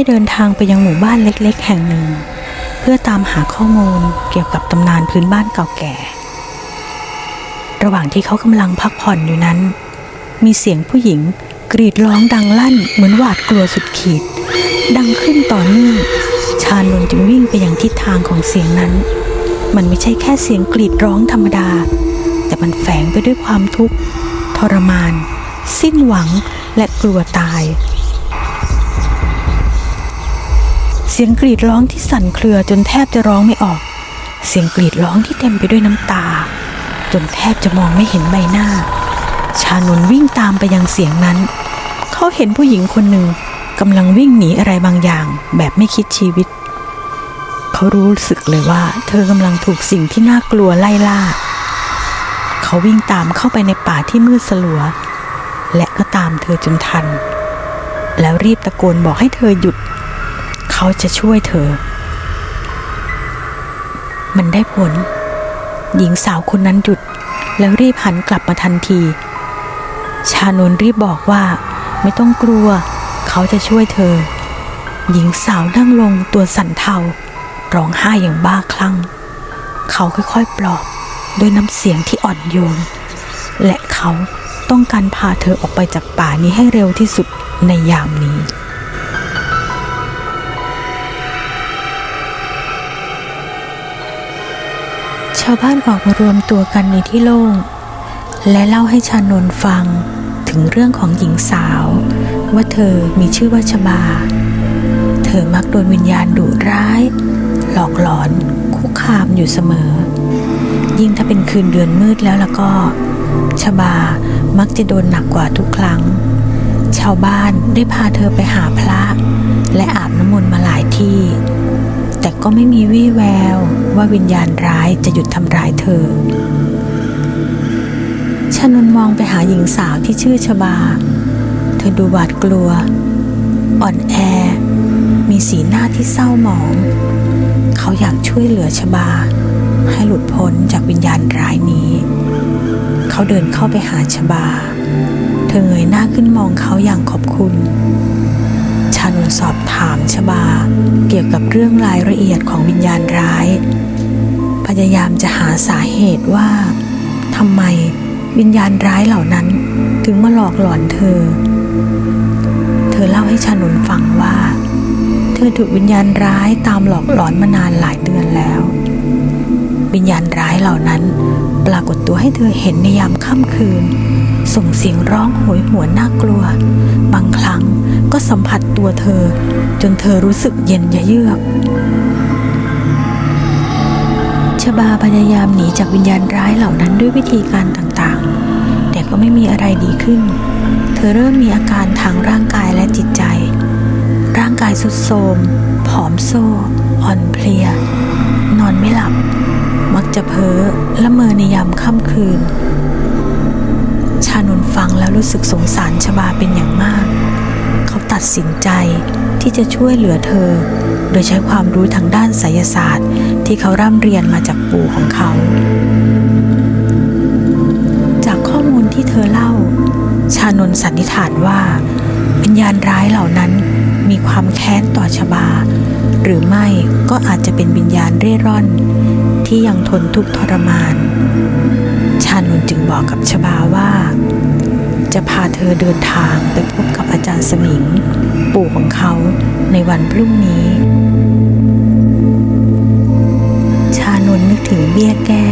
ได้เดินทางไปยังหมู่บ้านเล็กๆ แห่งหนึ่ง เพื่อตามหาข้อมูลเกี่ยวกับตำนานพื้นบ้านเก่าแก่ ระหว่างที่เขากำลังพักผ่อนอยู่นั้น มีเสียงผู้หญิงกรีดร้องดังลั่นเหมือนหวาดกลัวสุดขีด ดังขึ้นต่อเนื่องชานนจึงวิ่งไปยังทิศทางของเสียงนั้น มันไม่ใช่แค่เสียงกรีดร้องธรรมดา แต่มันแฝงไปด้วยความทุกข์ทรมาน สิ้นหวังและกลัวตาย เสียงกรีดร้องที่สั่นเครือจนแทบจะร้องไม่ออก เสียงกรีดร้องที่เต็มไปด้วยน้ำตา จนแทบจะมองไม่เห็นใบหน้า ชานนวิ่งตามไปยังเสียงนั้น เขาเห็นผู้หญิงคนหนึ่งกำลังวิ่งหนีอะไรบางอย่างแบบไม่คิดชีวิต เขารู้สึกเลยว่าเธอกำลังถูกสิ่งที่น่ากลัวไล่ล่า เขาวิ่งตามเข้าไปในป่าที่มืดสลัว และก็ตามเธอจนทัน แล้วรีบตะโกนบอกให้เธอหยุด เขาจะช่วยเธอ มันได้ผล หญิงสาวคนนั้นหยุด แล้วรีบหันกลับมาทันที ชานนรีบบอกว่า ไม่ต้องกลัว เขาจะช่วยเธอ หญิงสาวนั่งลงตัวสั่นเทาร้องไห้อย่างบ้าคลั่ง เขาค่อยๆปลอบด้วยน้ำเสียงที่อ่อนโยน และเขาต้องการพาเธอออกไปจากป่านี้ให้เร็วที่สุดในยามนี้าวบ้านออกมารวมตัวกันในที่โล่ง และเล่าให้ชานนฟังถึงเรื่องของหญิงสาว ว่าเธอมีชื่อว่าชบา เธอมักโดนวิญญาณดุร้าย หลอกหลอน คุกคามอยู่เสมอ ยิ่งถ้าเป็นคืนเดือนมืดแล้วแล้วก็ ชบามักจะโดนหนักกว่าทุกครั้ง ชาวบ้านได้พาเธอไปหาพระ และอาบน้ำมนต์มาหลายที่ ก็ไม่มีวี่แววว่าวิญญาณร้ายจะหยุดทำร้ายเธอชนนมองไปหาหญิงสาวที่ชื่อชบา เธอดูหวาดกลัว อ่อนแอ มีสีหน้าที่เศร้าหมอง เขาอยากช่วยเหลือชบา ให้หลุดพ้นจากวิญญาณร้ายนี้ เขาเดินเข้าไปหาชบา เธอเงยหน้าขึ้นมองเขาอย่างขอบคุณ ชานนสอบถามชบา เกี่ยวกับเรื่องรายละเอียดของวิญญาณร้าย พยายามจะหาสาเหตุว่าทำไมวิญญาณร้ายเหล่านั้นถึงมาหลอกหลอนเธอ เธอเล่าให้ชานนฟังว่า เธอถูกวิญญาณร้ายตามหลอกหลอนมานานหลายเดือนแล้ว วิญญาณร้ายเหล่านั้น ปรากฏตัวให้เธอเห็นในยามค่ำคืน ส่งเสียงร้องโหยหวนน่ากลัว บาง สัมผัสตัวเธอ จนเธอรู้สึกเย็นยะเยือกชบาพยายามหนีจากวิญญาณร้ายเหล่านั้นด้วยวิธีการต่างๆ แต่ก็ไม่มีอะไรดีขึ้น เธอเริ่มมีอาการทางร่างกายและจิตใจ ร่างกายสุดโทรมผอมโซ่อ่อนเพลีย นอนไม่หลับ มักจะเพ้อละเมอในยามค่ำคืน ชานนฟังแล้วรู้สึกสงสารชบาเป็นอย่างมาก ตัดสินใจที่จะช่วยเหลือเธอ โดยใช้ความรู้ทางด้านไสยศาสตร์ ที่เขาร่ำเรียนมาจากปู่ของเขา จากข้อมูลที่เธอเล่า ชานนสันนิษฐานว่า วิญญาณร้ายเหล่านั้นมีความแค้นต่อชบา หรือไม่ก็อาจจะเป็นวิญญาณเร่ร่อน ที่ยังทนทุกข์ทรมาน ชานนจึงบอกกับชบาว่า จะพาเธอเดินทางไปพบกับอาจารย์สมิง ปู่ของเขาในวันพรุ่งนี้ ชานนนึกถึงเบี้ยแก้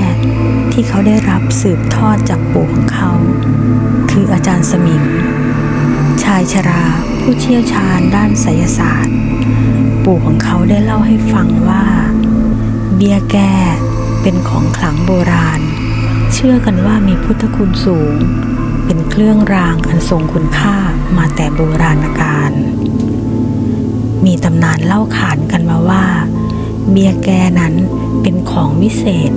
ที่เขาได้รับสืบทอดจากปู่ของเขา คืออาจารย์สมิง ชายชราผู้เชี่ยวชาญด้านไสยศาสตร์ ปู่ของเขาได้เล่าให้ฟังว่า เบี้ยแก้เป็นของขลังโบราณ เชื่อกันว่ามีพุทธคุณสูง เป็นเครื่องรางอันทรงคุณค่ามาแต่โบราณกาล มีตำนานเล่าขานกันมาว่า เบียแกนั้นเป็นของวิเศษ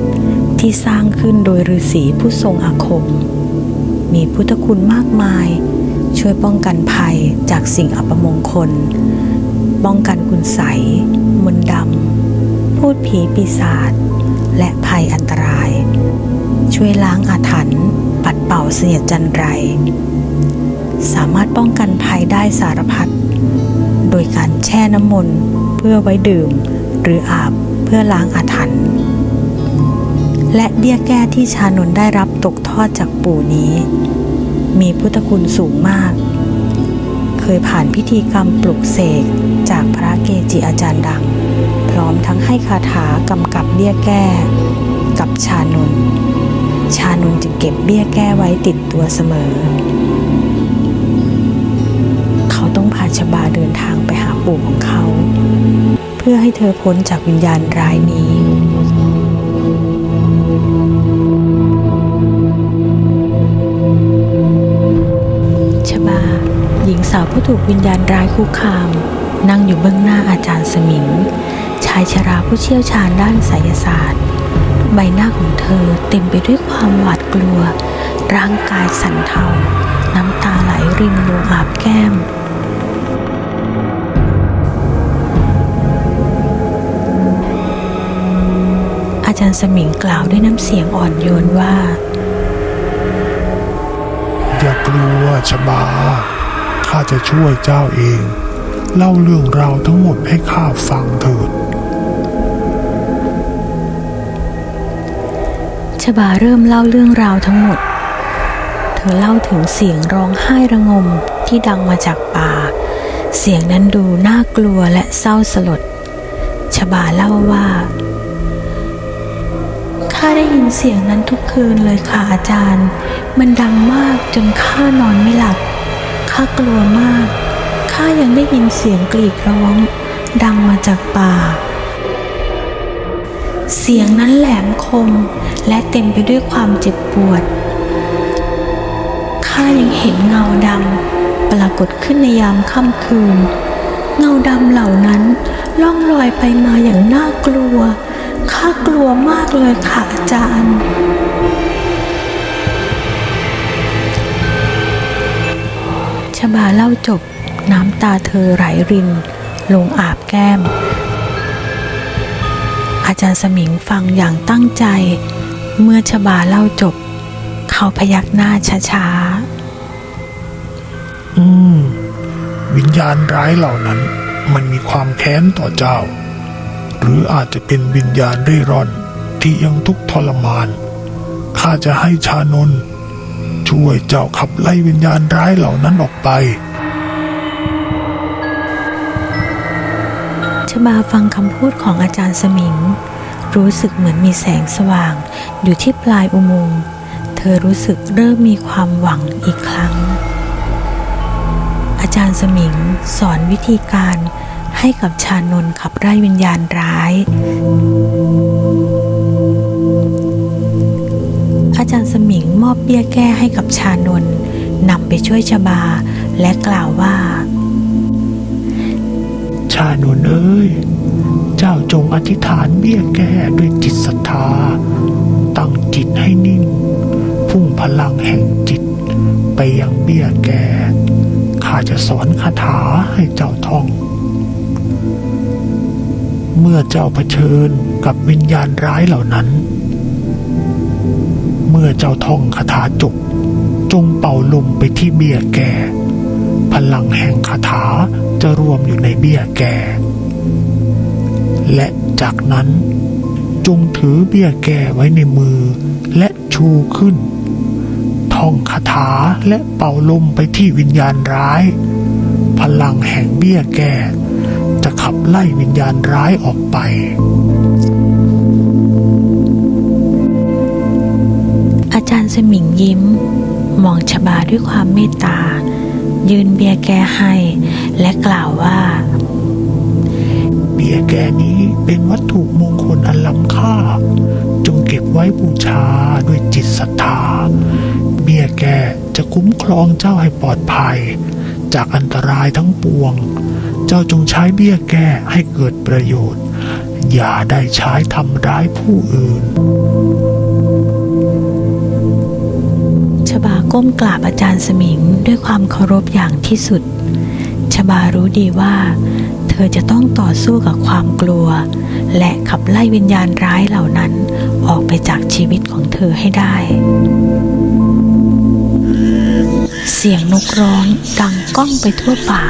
ที่สร้างขึ้นโดยฤาษีผู้ทรงอาคม มีพุทธคุณมากมาย ช่วยป้องกันภัยจากสิ่งอัปมงคล ป้องกันคุณใสยมนดำ พูดผีปีศาจและภัยอันตราย ช่วยล้างอาถรรพ์ ปัดเป่าเสียดจันไร สามารถป้องกันภัยได้สารพัด โดยการแช่น้ำมนต์เพื่อไว้ดื่ม หรืออาบเพื่อล้างอาถรรพ์ และเบี้ยแก้ที่ชานนได้รับตกทอดจากปู่นี้ มีพุทธคุณสูงมาก เคยผ่านพิธีกรรมปลุกเสกจากพระเกจิอาจารย์ดัง พร้อมทั้งให้คาถากำกับเบี้ยแก้ กับชานนท์ ชานนจึงเก็บเบี้ยแก้ไว้ติดตัวเสมอ เขาต้องพาชบาเดินทางไปหาปู่ของเขา เพื่อให้เธอพ้นจากวิญญาณร้ายนี้ชบา หญิงสาวผู้ถูกวิญญาณร้ายคุกคาม นั่งอยู่เบื้องหน้าอาจารย์สมิง ชายชราผู้เชี่ยวชาญด้านไสยศาสตร์ ใบหน้าของเธอเต็มไปด้วยความหวาดกลัว ร่างกายสั่นเทา น้ำตาไหลรินลงอาบแก้ม อาจารย์สมิงกล่าวด้วยน้ำเสียงอ่อนโยนว่า อย่ากลัวชบา ข้าจะช่วยเจ้าเอง เล่าเรื่องราวทั้งหมดให้ข้าฟังเถิด ชบาเริ่มเล่าเรื่องราวทั้งหมด เธอเล่าถึงเสียงร้องไห้ระงมที่ดังมาจากป่า เสียงนั้นดูน่ากลัวและเศร้าสลด ชบาเล่าว่า ข้าได้ยินเสียงนั้นทุกคืนเลยค่ะอาจารย์ มันดังมากจนข้านอนไม่หลับ ข้ากลัวมาก ข้ายังได้ยินเสียงกรีดร้อง ดังมาจากป่าเสียงนั้นแหลม คม และเต็มไปด้วยความเจ็บปวด ข้ายังเห็นเงาดำปรากฏขึ้นในยามค่ำคืน เงาดำเหล่านั้นล่องลอยไปมาอย่างน่ากลัว ข้ากลัวมากเลยค่ะอาจารย์ชบาเล่าจบน้ำตาเธอไหลริน ลงอาบแก้ม อาจารย์สมิงฟังอย่างตั้งใจ เมื่อชบาเล่าจบ เขาพยักหน้าช้าอืม วิญญาณร้ายเหล่านั้น มันมีความแค้นต่อเจ้า หรืออาจจะเป็นวิญญาณเร่ร่อนที่ยังทุกข์ทรมาน ข้าจะให้ชานนท์ช่วยเจ้าขับไล่วิญญาณร้ายเหล่านั้นออกไปๆชบาฟังคำพูดของอาจารย์สมิง รู้สึกเหมือนมีแสงสว่าง อยู่ที่ปลายอุโมงค์เธอรู้สึกเริ่มมีความหวังอีกครั้ง อาจารย์สมิงสอนวิธีการให้กับชานนขับไล่วิญญาณร้าย อาจารย์สมิงมอบเบี้ยแก้ให้กับชานนนำไปช่วยชบาและกล่าวว่า ชานนเอ้ย เจ้าจงอธิษฐานเบี้ยแก้ด้วยจิตศรัทธา ตั้งจิตให้นิ่ง พุ่งพลังแห่งจิต ไปยังเบี้ยแก่ข้าจะสอนคาถาให้เจ้าท่อง เมื่อเจ้าเผชิญกับวิญญาณร้ายเหล่านั้น เมื่อเจ้าท่องคาถาจบจงเป่าลมไปที่เบี้ยแก่ พลังแห่งคาถาจะรวมอยู่ในเบี้ยแก่ และจากนั้น จงถือเบี้ยแก่ไว้ในมือและชูขึ้น ท่องคาถาและเป่าลมไปที่วิญญาณร้าย พลังแห่งเบี้ยแก่จะขับไล่วิญญาณร้ายออกไป อาจารย์สมิงยิ้ม มองชบาด้วยความเมตตา ยืนเบียแกให้ และกล่าวว่า เบี้ยแก่นี้เป็นวัตถุมงคลอันล้ำค่า จงเก็บไว้บูชาด้วยจิตศรัทธา เบี้ยแก่จะคุ้มครองเจ้าให้ปลอดภัย จากอันตรายทั้งปวง เจ้าจงใช้เบี้ยแก้ให้เกิดประโยชน์ อย่าได้ใช้ทำร้ายผู้อื่นชบาก้มกราบอาจารย์สมิงด้วยความเคารพอย่างที่สุด ชบารู้ดีว่า อจะต้องต่อสู้กับความกลัว และขับไล่วิญญาณร้ายเหล่านั้นออกไปจากชีวิตของเธอให้ได้ เสียงนกร้องดังก้องไปทั่วป่า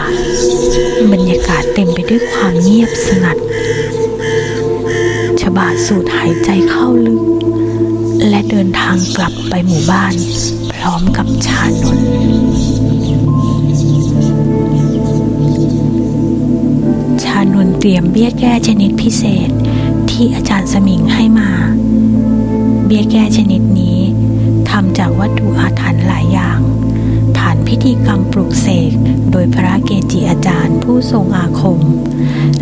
บรรยากาศเต็มไปด้วยความเงียบสงัด ชบาสูดหายใจเข้าลึก และเดินทางกลับไปหมู่บ้าน พร้อมกับชานนท์ เตรียมเบี้ยแก้ชนิดพิเศษที่อาจารย์สมิงให้มา เบี้ยแก้ชนิดนี้ทำจากวัตถุอาถรรพ์หลายอย่าง ผ่านพิธีกรรมปลุกเสกโดยพระเกจิอาจารย์ผู้ทรงอาคม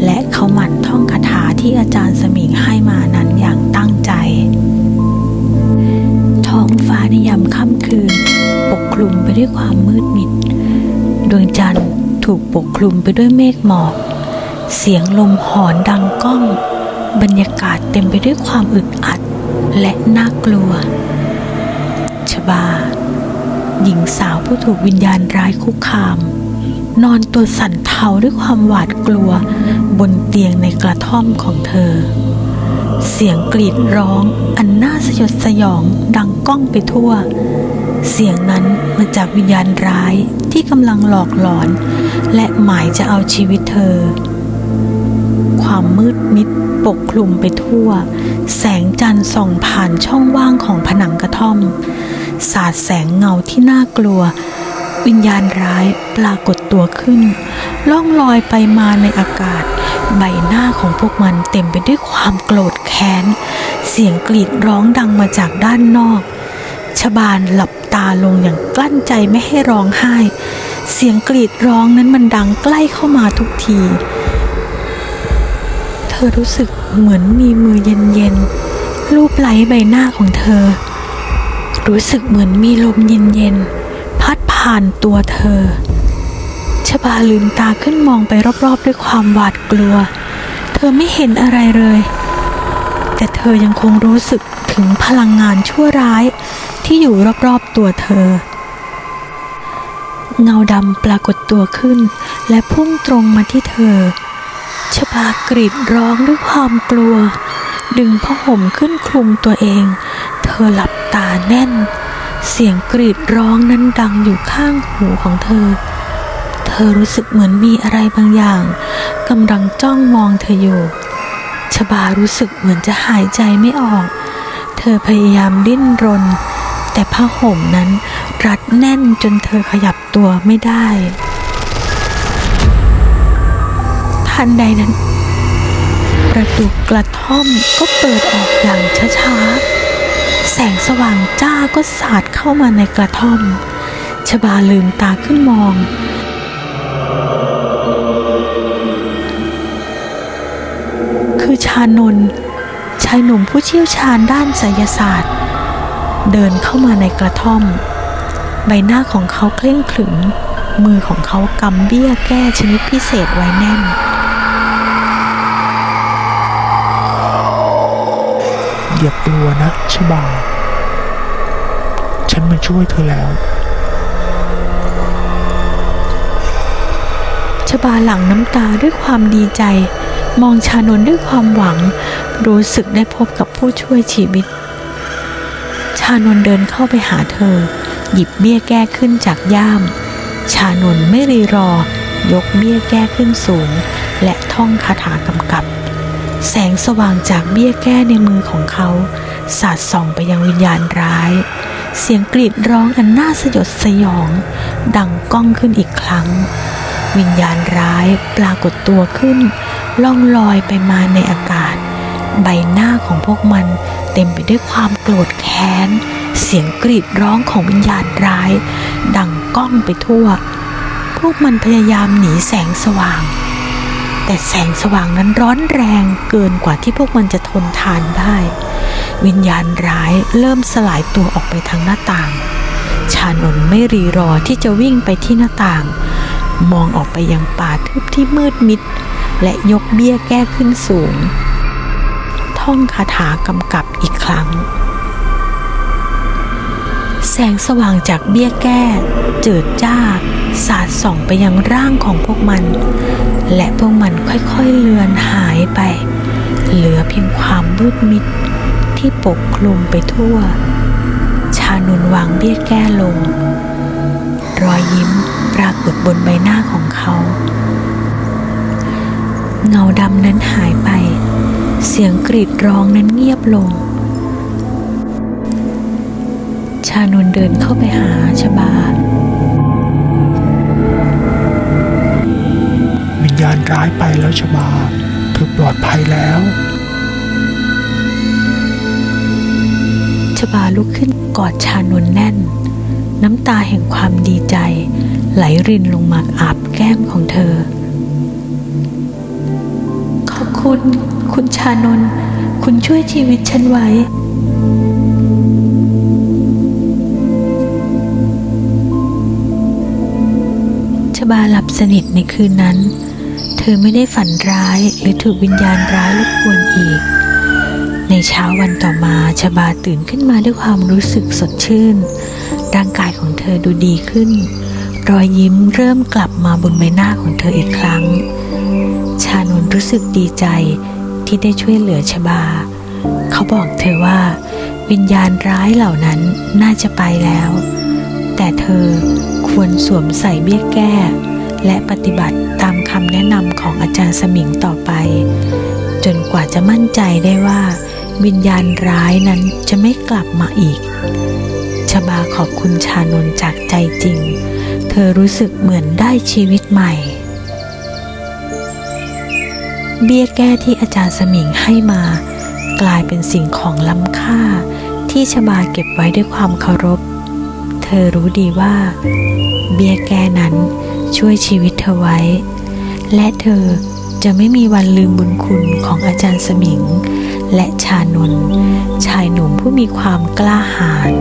และเขาหมั่นท่องคาถาที่อาจารย์สมิงให้มานั้นอย่างตั้งใจ ท้องฟ้าในยามค่ำคืน ปกคลุมไปด้วยความมืดมิด ดวงจันทร์ถูกปกคลุมไปด้วยเมฆหมอก เสียงลมหอนดังก้อง บรรยากาศเต็มไปด้วยความอึดอัดและน่ากลัว ชบา หญิงสาวผู้ถูกวิญญาณร้ายคุกคาม นอนตัวสั่นเทาด้วยความหวาดกลัว บนเตียงในกระท่อมของเธอ เสียงกรีดร้องอันน่าสยดสยองดังก้องไปทั่ว เสียงนั้นมาจากวิญญาณร้ายที่กำลังหลอกหลอน และหมายจะเอาชีวิตเธอ ความมืดมิดปกคลุมไปทั่ว แสงจันทร์ส่องผ่านช่องว่างของผนังกระท่อม สาดแสงเงาที่น่ากลัว วิญญาณร้ายปรากฏตัวขึ้น ล่องลอยไปมาในอากาศ ใบหน้าของพวกมันเต็มไปด้วยความโกรธแค้น เสียงกรีดร้องดังมาจากด้านนอกชบานหลับตาลงอย่างกลั้นใจไม่ให้ร้องไห้ เสียงกรีดร้องนั้นมันดังใกล้เข้ามาทุกที ธอรู้สึกเหมือนมีมือเย็นๆลูบไล้ใบหน้าของเธอ รู้สึกเหมือนมีลมเย็นๆพัดผ่านตัวเธอชบาลืมตาขึ้นมองไปรอบๆ ด้วยความหวาดกลัว เธอไม่เห็นอะไรเลย แต่เธอยังคงรู้สึกถึงพลังงานชั่วร้ายที่อยู่รอบๆตัวเธอ เงาดำปรากฏตัวขึ้น และพุ่งตรงมาที่เธอ ชบากรีดร้องด้วยความกลัว ดึงผ้าห่มขึ้นคลุมตัวเอง เธอหลับตาแน่น เสียงกรีดร้องนั้นดังอยู่ข้างหูของเธอ เธอรู้สึกเหมือนมีอะไรบางอย่างกำลังจ้องมองเธออยู่ชบารู้สึกเหมือนจะหายใจไม่ออก เธอพยายามดิ้นรน แต่ผ้าห่มนั้นรัดแน่นจนเธอขยับตัวไม่ได้ ทันใดนั้น ประตูกระท่อมก็เปิดออกอย่างช้าๆ แสงสว่างจ้าก็สาดเข้ามาในกระท่อม ชบาลืมตาขึ้นมอง คือชานนชายหนุ่มผู้เชี่ยวชาญด้านไสยศาสตร์ เดินเข้ามาในกระท่อม ใบหน้าของเขาเคร่งขรึมมือของเขากำเบี้ยแก้ชนิดพิเศษไว้แน่น อย่ากลัวนะชบา ฉันมาช่วยเธอแล้ว ชบาหลั่งน้ำตาด้วยความดีใจ มองชานนด้วยความหวัง รู้สึกได้พบกับผู้ช่วยชีวิต ชานนเดินเข้าไปหาเธอ หยิบเบี้ยแก้ขึ้นจากย่าม ชานนไม่รีรอ ยกเบี้ยแก้ขึ้นสูง และท่องคาถากำกับ แสงสว่างจากเบี้ยแก้ในมือของเขาสาดส่องไปยังวิญญาณร้าย เสียงกรีดร้องอันน่าสยดสยอง ดังก้องขึ้นอีกครั้ง วิญญาณร้ายปรากฏตัวขึ้น ล่องลอยไปมาในอากาศ ใบหน้าของพวกมันเต็มไปด้วยความโกรธแค้น เสียงกรีดร้องของวิญญาณร้าย ดังก้องไปทั่ว พวกมันพยายามหนีแสงสว่าง แต่แสงสว่างนั้นร้อนแรงเกินกว่าที่พวกมันจะทนทานได้ วิญญาณร้ายเริ่มสลายตัวออกไปทางหน้าต่าง ชานนท์ไม่รีรอที่จะวิ่งไปที่หน้าต่าง มองออกไปยังป่าทึบที่มืดมิด และยกเบี้ยแก้ขึ้นสูง ท่องคาถากำกับอีกครั้ง งสว่างจากเบี้ยแก้เจิดจ้า สาดส่องไปยังร่างของพวกมัน และพวกมันค่อยๆเลือนหายไป เหลือเพียงความมืดมิดที่ปกคลุมไปทั่ว ชานนวางเบี้ยแก้ลง รอยยิ้มปรากฏบนใบหน้าของเขา เงาดำนั้นหายไป เสียงกรีดร้องนั้นเงียบลง ชานนท์เดินเข้าไปหาชบา วิญญาณร้ายไปแล้วชบา เธอปลอดภัยแล้ว ชบาลุกขึ้นกอดชานนท์แน่น น้ำตาแห่งความดีใจ ไหลรินลงมาอาบแก้มของเธอ ขอบคุณ คุณชานนท์คุณช่วยชีวิตฉันไว้ สนิทในคืนนั้น เธอไม่ได้ฝันร้ายหรือถูกวิญญาณร้ายรบกวนอีก ในเช้าวันต่อมาชบาตื่นขึ้นมาด้วยความรู้สึกสดชื่น ร่างกายของเธอดูดีขึ้น รอยยิ้มเริ่มกลับมาบนใบหน้าของเธออีกครั้ง ชานนรู้สึกดีใจที่ได้ช่วยเหลือชบา เขาบอกเธอว่า วิญญาณร้ายเหล่านั้นน่าจะไปแล้ว แต่เธอควรสวมใส่เบี้ยแก้ และปฏิบัติตามคำแนะนำของอาจารย์สมิงต่อไป จนกว่าจะมั่นใจได้ว่า วิญญาณร้ายนั้นจะไม่กลับมาอีก ชบาขอบคุณชานนจากใจจริง เธอรู้สึกเหมือนได้ชีวิตใหม่ เบี้ยแก้ที่อาจารย์สมิงให้มา กลายเป็นสิ่งของล้ำค่า ที่ชบาเก็บไว้ด้วยความเคารพ เธอรู้ดีว่า เบี้ยแก้นั้น ช่วยชีวิตเธอไว้ และเธอจะไม่มีวันลืมบุญคุณของอาจารย์สมิง และชานนท์ชายหนุ่มผู้มีความกล้าหาญ